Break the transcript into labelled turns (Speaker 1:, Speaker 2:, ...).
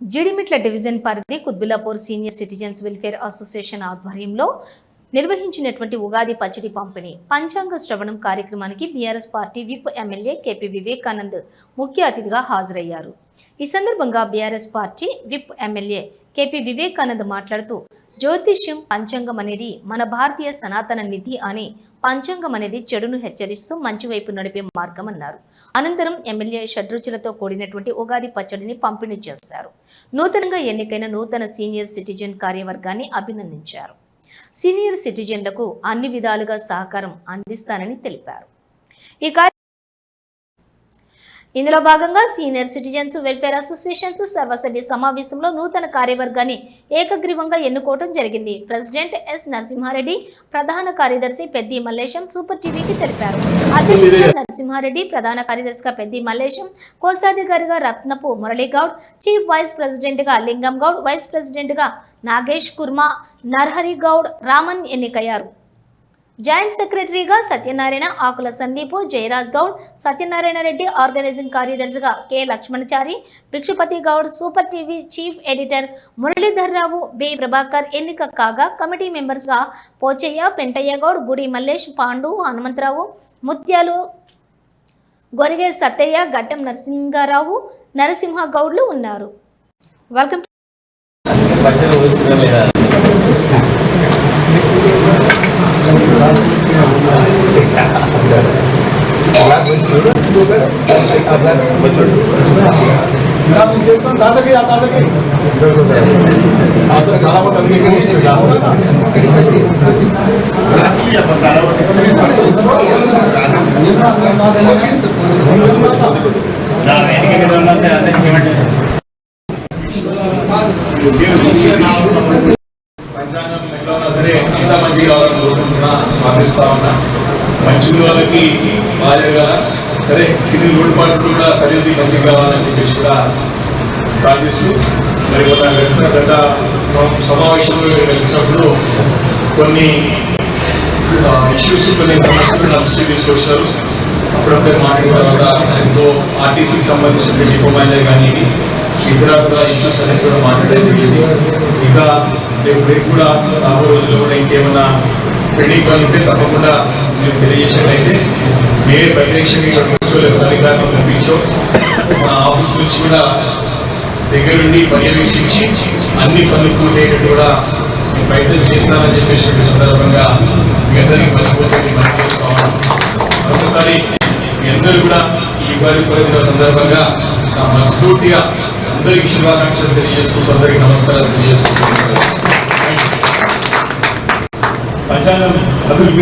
Speaker 1: Jeedimetla division పరిధి Quthbullapur senior citizens welfare association ఆధ్వర్యంలో నిర్వహించినటువంటి ఉగాది పచ్చడి పంపిణీ. పంచాంగ శ్రవణం కార్యక్రమానికి BRS party whip MLA KP Vivekanand ముఖ్య అతిథిగా హాజరయ్యారు. ఈ సందర్భంగా BRS party whip MLA KP Vivekanand మాట్లాడుతూ జ్యోతిష్యం పంచాంగం అనేది మన భారతీయ సనాతన నిధి అని పంచాంగం అనేది చెడును హెచ్చరిస్తూ మంచి వైపు నడిపే మార్గం అన్నారు అనంతరం ఎమ్మెల్యే షడ్రుచులతో కూడినటువంటి ఉగాది పచ్చడిని పంపిణీ చేశారు. నూతనంగా ఎన్నికైన నూతన సీనియర్ సిటిజన్ కార్యవర్గాన్ని అభినందించారు. సీనియర్ సిటిజన్లకు అన్ని విధాలుగా సహకారం అందిస్తానని తెలిపారు. ఈ కార్య ఇందులో భాగంగా సీనియర్ సిటిజన్స్ వెల్ఫేర్ అసోసియేషన్స్ సర్వసభ్య సమావేశంలో నూతన కార్యవర్గాన్ని ఏకగ్రీవంగా ఎన్నుకోవడం జరిగింది. ప్రెసిడెంట్ ఎస్ నరసింహారెడ్డి ప్రధాన కార్యదర్శి పెద్ది మల్లేశం సూపర్ టీవీకి తెలిపారు. అధ్యక్షుడిగా నరసింహారెడ్డి ప్రధాన కార్యదర్శిగా పెద్ది మల్లేశం కోశాధికారిగా రత్నపు మురళీగౌడ్ చీఫ్ వైస్ ప్రెసిడెంట్గా లింగం గౌడ్ వైస్ ప్రెసిడెంట్గా నాగేష్ కుర్మా నర్హరి గౌడ్ రామన్ ఎన్నికయ్యారు. జాయింట్ సెక్రటరీగా సత్యనారాయణ ఆకుల సందీపు జయరాజ్ గౌడ్ సత్యనారాయణ రెడ్డి ఆర్గనైజింగ్ కార్యదర్శిగా K. Lakshmanachari Bhikshupathi Goud super TV chief editor Muralidhar Rao B. Prabhakar ఎన్నిక కాగా కమిటీ మెంబర్స్గా పోచయ్య పెంటయ్య గౌడ్ గుడి మల్లేష్ పాండు హనుమంతరావు ముత్యాలు గొరిగే సత్తయ్య గట్టం నరసింహారావు నరసింహ గౌడ్లు ఉన్నారు. వెల్కమ్
Speaker 2: పచ్చడి పోస్తుందా లేదా
Speaker 3: దాదాకి ఆ దాదాకి దాదాపు చాలా మంది అంగీకరిస్తున్నారు పంచాంగం కోరుకుంటున్నా ఉన్నా. మంచి వాళ్ళకి బాగా సరే కింది లోటుపాట్లు కూడా సరిది మంచిగా కావాలని చెప్పేసి కూడా ప్రార్థిస్తూ మరి మొన్న కలిసిన గత సమావేశంలో కలిసినప్పుడు కొన్ని ఇష్యూస్ కొన్ని సమస్యలు నా దృష్టికి తీసుకొచ్చారు. అప్పుడప్పుడే మాట్లాడిన తర్వాత ఎంతో ఆర్టీసీకి సంబంధించిన డిపో మేనేజర్ కానీ ఇతర ఇష్యూస్ అనేవి కూడా మాట్లాడేది ఇంకా రేపు రేపు కూడా రాబోయే రోజుల్లో కూడా ఇంకేమైనా పెళ్ళి పనులు ఉంటే తప్పకుండా మీరు తెలియజేసినట్లయితే ఏ ప్రత్యక్షంగా ఇక్కడ కూర్చో లేదా ఫలితాన్ని పంపించో మా ఆఫీస్ నుంచి కూడా దగ్గరుండి పర్యవేక్షించి అన్ని పనులు పూర్తయ్యేటట్టు కూడా నేను ప్రయత్నం చేస్తానని చెప్పేసినటువంటి సందర్భంగా మీ అందరికీ మర్చిపోతుంది మనం చేసుకోవాలి మరొకసారి మీ అందరూ కూడా ఈ ఉగాది పర్వదిన సందర్భంగా నా మనస్ఫూర్తిగా అందరికీ శుభాకాంక్షలు తెలియజేసుకుంటూ అందరికీ నమస్కారాలు తెలియజేసుకుంటున్నాను పంచాంగం అదుపు